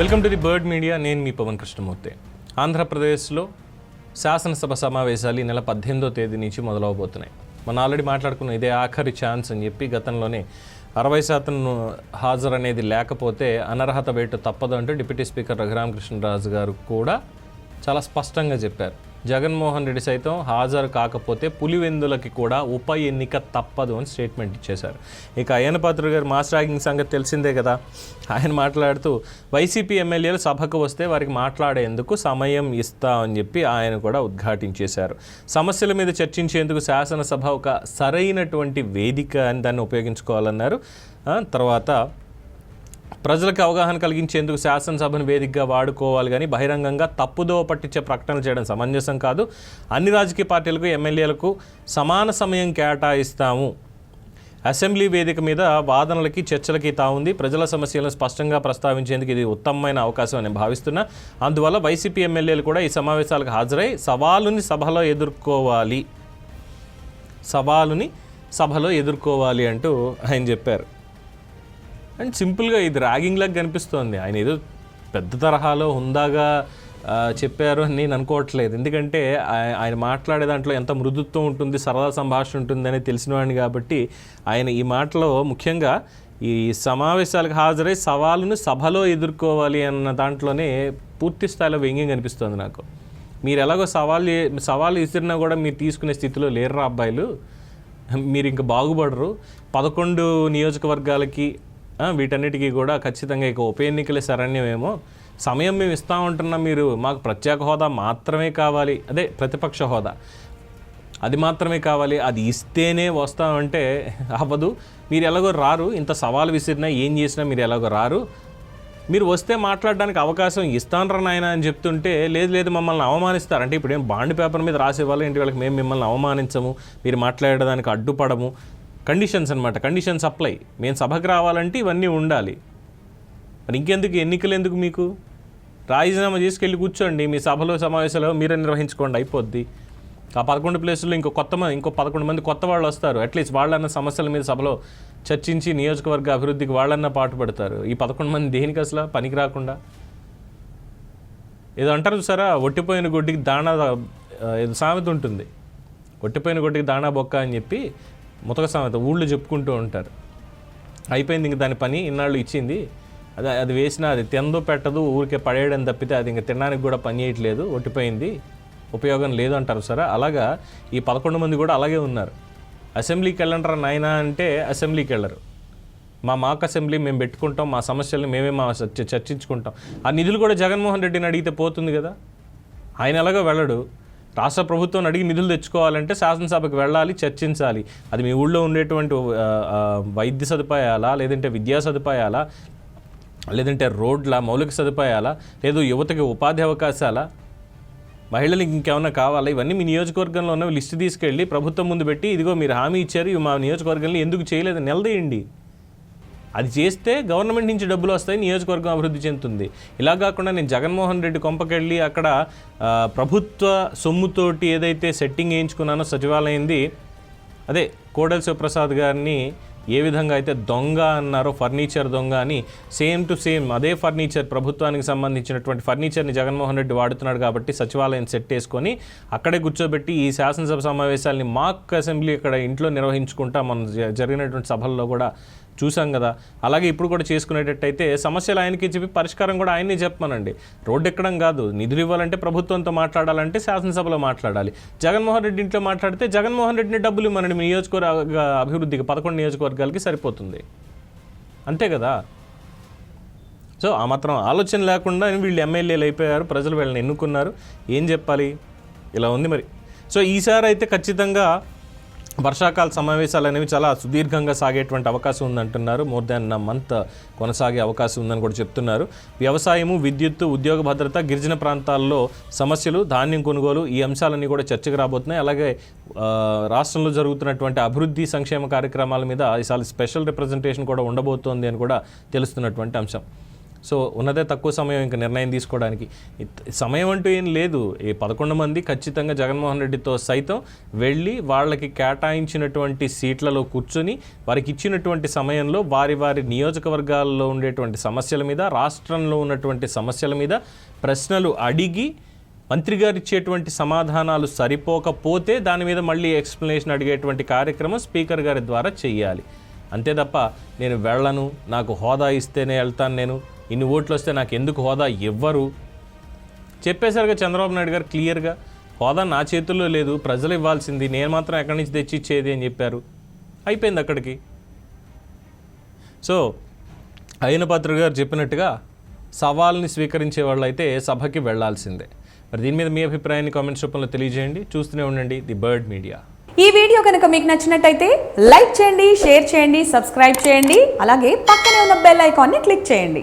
Welcome to the Bird Media. నేను మీ పవన్ కృష్ణమూర్తి. ఆంధ్రప్రదేశ్లో శాసనసభ సమావేశాలు ఈ నెల పద్దెనిమిదో తేదీ నుంచి మొదలవబోతున్నాయి. మనం ఆల్రెడీ మాట్లాడుకున్న ఇదే ఆఖరి ఛాన్స్ అని చెప్పి గతంలోనే అరవై శాతం హాజరు అనేది లేకపోతే అనర్హత వేటు తప్పదు అంటూ డిప్యూటీ స్పీకర్ రఘురామకృష్ణరాజు గారు కూడా చాలా స్పష్టంగా చెప్పారు. జగన్మోహన్ రెడ్డి సైతం హాజరు కాకపోతే పులివెందులకి కూడా ఉప ఎన్నిక తప్పదు అని స్టేట్మెంట్ ఇచ్చేశారు. ఇక అయ్యనపాత్రుడు గారు మాస్ ర్యాగింగ్ సంగతి తెలిసిందే కదా. ఆయన మాట్లాడుతూ వైసీపీ ఎమ్మెల్యేలు సభకు వస్తే వారికి మాట్లాడేందుకు సమయం ఇస్తా అని చెప్పి ఆయన కూడా ఉద్ఘాటించేశారు. సమస్యల మీద చర్చించేందుకు శాసనసభ ఒక సరైనటువంటి వేదిక అని దాన్ని ఉపయోగించుకోవాలన్నారు. తర్వాత ప్రజలకు అవగాహన కలిగించేందుకు శాసనసభను వేదికగా వాడుకోవాలి కానీ బహిరంగంగా తప్పుదో పట్టించే ప్రకటనలు చేయడం సమంజసం కాదు. అన్ని రాజకీయ పార్టీలకు ఎమ్మెల్యేలకు సమాన సమయం కేటాయిస్తాము. అసెంబ్లీ వేదిక మీద వాదనలకి చర్చలకి తావుంది. ప్రజల సమస్యలను స్పష్టంగా ప్రస్తావించేందుకు ఇది ఉత్తమమైన అవకాశం అని భావిస్తున్నా. అందువల్ల వైసీపీ ఎమ్మెల్యేలు కూడా ఈ సమావేశాలకు హాజరై సవాలుని సభలో ఎదుర్కోవాలి. సవాలుని సభలో ఎదుర్కోవాలి అంటూ ఆయన చెప్పారు. అండ్ సింపుల్గా ఇది ర్యాగింగ్ లాగా కనిపిస్తోంది. ఆయన ఏదో పెద్ద తరహాలో హుందాగా చెప్పారు అని నేను అనుకోవట్లేదు. ఎందుకంటే ఆయన మాట్లాడే దాంట్లో ఎంత మృదుత్వం ఉంటుంది సరదా సంభాషణ ఉంటుందని తెలిసినవాడిని కాబట్టి ఆయన ఈ మాటలో ముఖ్యంగా ఈ సమావేశాలకు హాజరై సవాలును సభలో ఎదుర్కోవాలి అన్న దాంట్లోనే పూర్తి స్థాయిలో వ్యంగ్యం కనిపిస్తుంది నాకు. మీరు ఎలాగో సవాల్ చే- విసిరినా కూడా మీరు తీసుకునే స్థితిలో లేరురా అబ్బాయిలు. మీరు ఇంకా బాగుపడరు. పదకొండు నియోజకవర్గాలకి వీటన్నిటికీ కూడా ఖచ్చితంగా ఇక ఉప ఎన్నికలే శరణ్యమేమో సమయం మేము ఇస్తా ఉంటున్నాం మీరు మాకు ప్రత్యేక హోదా మాత్రమే కావాలి. అదే ప్రతిపక్ష హోదా. అది మాత్రమే కావాలి. అది ఇస్తేనే వస్తామంటే అవ్వదు. మీరు ఎలాగో రారు. ఇంత సవాల్ విసిరినా ఏం చేసినా మీరు ఎలాగో రారు. మీరు వస్తే మాట్లాడడానికి అవకాశం ఇస్తానరా నాయన అని చెప్తుంటే లేదు లేదు మమ్మల్ని అవమానిస్తారు. అంటే ఇప్పుడు ఏం బాండ్ పేపర్ మీద రాసేవాళ్ళు ఇంటి వాళ్ళకి మేము మిమ్మల్ని అవమానించము. మీరు మాట్లాడడానికి అడ్డుపడము. కండిషన్స్ అనమాట కండిషన్స్ అప్లై మేము సభకు రావాలంటే ఇవన్నీ ఉండాలి. మరి ఇంకెందుకు? ఎన్నికలు ఎందుకు మీకు? రాజీనామా చేసుకెళ్ళి కూర్చోండి. మీ సభలో సమావేశాలు మీరే నిర్వహించుకోండి. అయిపోద్ది. ఆ పదకొండు ప్లేసుల్లో ఇంకో కొత్త మంది ఇంకో పదకొండు మంది కొత్త వాళ్ళు వస్తారు. అట్లీస్ట్ వాళ్ళన్న సమస్యల మీద సభలో చర్చించి నియోజకవర్గ అభివృద్ధికి వాళ్ళన్నా పాటుపడతారు ఈ పదకొండు మంది దేనికి అసలు? పనికి రాకుండా. ఏదో అంటారు చూసారా? ఒట్టిపోయిన గుడ్డికి దాణా ఏదో సామెత ఉంటుంది. ఒట్టిపోయిన గుడ్డికి దాణా బొక్క అని చెప్పి ముతక సామెత ఊళ్ళో చెప్పుకుంటూ ఉంటారు. అయిపోయింది ఇంక దాని పని ఇన్నాళ్ళు ఇచ్చింది. అది అది వేసినా అది తిందో పెట్టదు ఊరికే పడేయడం తప్పితే అది ఇంకా తినడానికి కూడా పని చేయట్లేదు ఒట్టిపోయింది. ఉపయోగం లేదు అంటారు సరే. అలాగా ఈ పదకొండు మంది కూడా అలాగే ఉన్నారు. అసెంబ్లీకి వెళ్ళంటారా నాయనా అంటే అసెంబ్లీకి వెళ్ళరు. మా మాక్ అసెంబ్లీ మేము పెట్టుకుంటాం మా సమస్యల్ని మేమే మా చర్చ- చర్చించుకుంటాం. ఆ నిధులు కూడా జగన్మోహన్ రెడ్డిని అడిగితే పోతుంది కదా. ఆయన ఎలాగో వెళ్ళడు. రాష్ట్ర ప్రభుత్వం అడిగి నిధులు తెచ్చుకోవాలంటే శాసనసభకు వెళ్ళాలి చర్చించాలి. అది మీ ఊళ్ళో ఉండేటువంటి వైద్య సదుపాయాలా లేదంటే విద్యా సదుపాయాలా లేదంటే రోడ్ల మౌలిక సదుపాయాలా లేదు యువతకి ఉపాధి అవకాశాలా? మహిళలకు ఇంకేమైనా కావాలా? ఇవన్నీ మీ నియోజకవర్గంలో ఉన్న లిస్టు తీసుకెళ్ళి ప్రభుత్వం ముందు పెట్టి ఇదిగో మీరు హామీ ఇచ్చారు ఇవి మా నియోజకవర్గంలో ఎందుకు చేయలేదు? నిలదీయండి. అది చేస్తే గవర్నమెంట్ నుంచి డబ్బులు వస్తాయి నియోజకవర్గం అభివృద్ధి చెందుతుంది. ఇలా కాకుండా నేను జగన్మోహన్ రెడ్డి కొంపకెళ్ళి అక్కడ ప్రభుత్వ సొమ్ముతోటి ఏదైతే సెట్టింగ్ వేయించుకున్నానో సచివాలయంది అదే కోడెల శివప్రసాద్ గారిని ఏ విధంగా అయితే దొంగ అన్నారో ఫర్నిచర్ దొంగ అని సేమ్ టు సేమ్ అదే ఫర్నిచర్ ప్రభుత్వానికి సంబంధించినటువంటి ఫర్నిచర్ని జగన్మోహన్ రెడ్డి వాడుతున్నాడు కాబట్టి సచివాలయం సెట్ వేసుకొని అక్కడే కూర్చోబెట్టి ఈ శాసనసభ సమావేశాలని మాక్ అసెంబ్లీ ఇక్కడ ఇంట్లో నిర్వహించుకుంటా మనం జరిగినటువంటి సభల్లో కూడా చూసాం కదా. అలాగే ఇప్పుడు కూడా చేసుకునేటట్టయితే సమస్యలు ఆయనకి చెప్పి పరిష్కారం కూడా ఆయనే చెప్పమనండి. రోడ్డు ఎక్కడం కాదు. నిధులు ఇవ్వాలంటే ప్రభుత్వంతో మాట్లాడాలంటే శాసనసభలో మాట్లాడాలి. జగన్మోహన్ రెడ్డి ఇంట్లో మాట్లాడితే జగన్మోహన్ రెడ్డిని డబ్బులు ఇవ్వనండి మీ నియోజకవర్గ అభివృద్ధికి పదకొండు నియోజకవర్గాలకి సరిపోతుంది. అంతే కదా. సో ఆ మాత్రం ఆలోచన లేకుండా వీళ్ళు ఎమ్మెల్యేలు అయిపోయారు. ప్రజలు వీళ్ళని ఎన్నుకున్నారు. ఏం చెప్పాలి? ఇలా ఉంది మరి. సో ఈసారి అయితే ఖచ్చితంగా వర్షాకాల సమావేశాలు అనేవి చాలా సుదీర్ఘంగా సాగేటువంటి అవకాశం ఉందంటున్నారు. మోర్ దాన్ మంత్ కొనసాగే అవకాశం ఉందని కూడా చెప్తున్నారు. వ్యవసాయము విద్యుత్తు ఉద్యోగ భద్రత గిరిజన ప్రాంతాల్లో సమస్యలు ధాన్యం కొనుగోలు ఈ అంశాలన్నీ కూడా చర్చకు రాబోతున్నాయి. అలాగే రాష్ట్రంలో జరుగుతున్నటువంటి అభివృద్ధి సంక్షేమ కార్యక్రమాల మీద ఈసారి స్పెషల్ రిప్రజెంటేషన్ కూడా ఉండబోతోంది అని కూడా తెలుస్తున్నటువంటి అంశం. సో ఉన్నదే తక్కువ సమయం ఇంకా నిర్ణయం తీసుకోవడానికి. సమయం అంటూ ఏం లేదు. ఈ పదకొండు మంది ఖచ్చితంగా జగన్మోహన్ రెడ్డితో సైతం వెళ్ళి వాళ్ళకి కేటాయించినటువంటి సీట్లలో కూర్చొని వారికి ఇచ్చినటువంటి సమయంలో వారి వారి నియోజకవర్గాల్లో ఉండేటువంటి సమస్యల మీద రాష్ట్రంలో ఉన్నటువంటి సమస్యల మీద ప్రశ్నలు అడిగి మంత్రి గారు ఇచ్చేటువంటి సమాధానాలు సరిపోకపోతే దాని మీద మళ్ళీ ఎక్స్ప్లెనేషన్ అడిగేటువంటి కార్యక్రమం స్పీకర్ గారి ద్వారా చేయాలి అంతే తప్ప నేను వెళ్ళను నాకు హోదా ఇస్తేనే వెళ్తాను నేను. ఇన్ని ఓట్లు వస్తే నాకు ఎందుకు హోదా ఇవ్వరు చెప్పేసరిగా చంద్రబాబు నాయుడు గారు క్లియర్గా హోదా నా చేతుల్లో లేదు ప్రజలు ఇవ్వాల్సింది నేను మాత్రం ఎక్కడి నుంచి తెచ్చి ఇచ్చేది అని చెప్పారు. అయిపోయింది అక్కడికి. సో అయిన పాత్ర గారు చెప్పినట్టుగా సవాల్ని స్వీకరించే వాళ్ళు అయితే సభకి వెళ్ళాల్సిందే మరి దీని మీద మీ అభిప్రాయాన్ని కామెంట్స్ రూపంలో తెలియజేయండి. చూస్తూనే ఉండండి ది బర్డ్ మీడియా. ఈ వీడియో కనుక మీకు నచ్చినట్టయితే లైక్ చేయండి షేర్ చేయండి సబ్స్క్రైబ్ చేయండి అలాగే పక్కనే ఉన్న బెల్ ఐకాన్ని క్లిక్ చేయండి.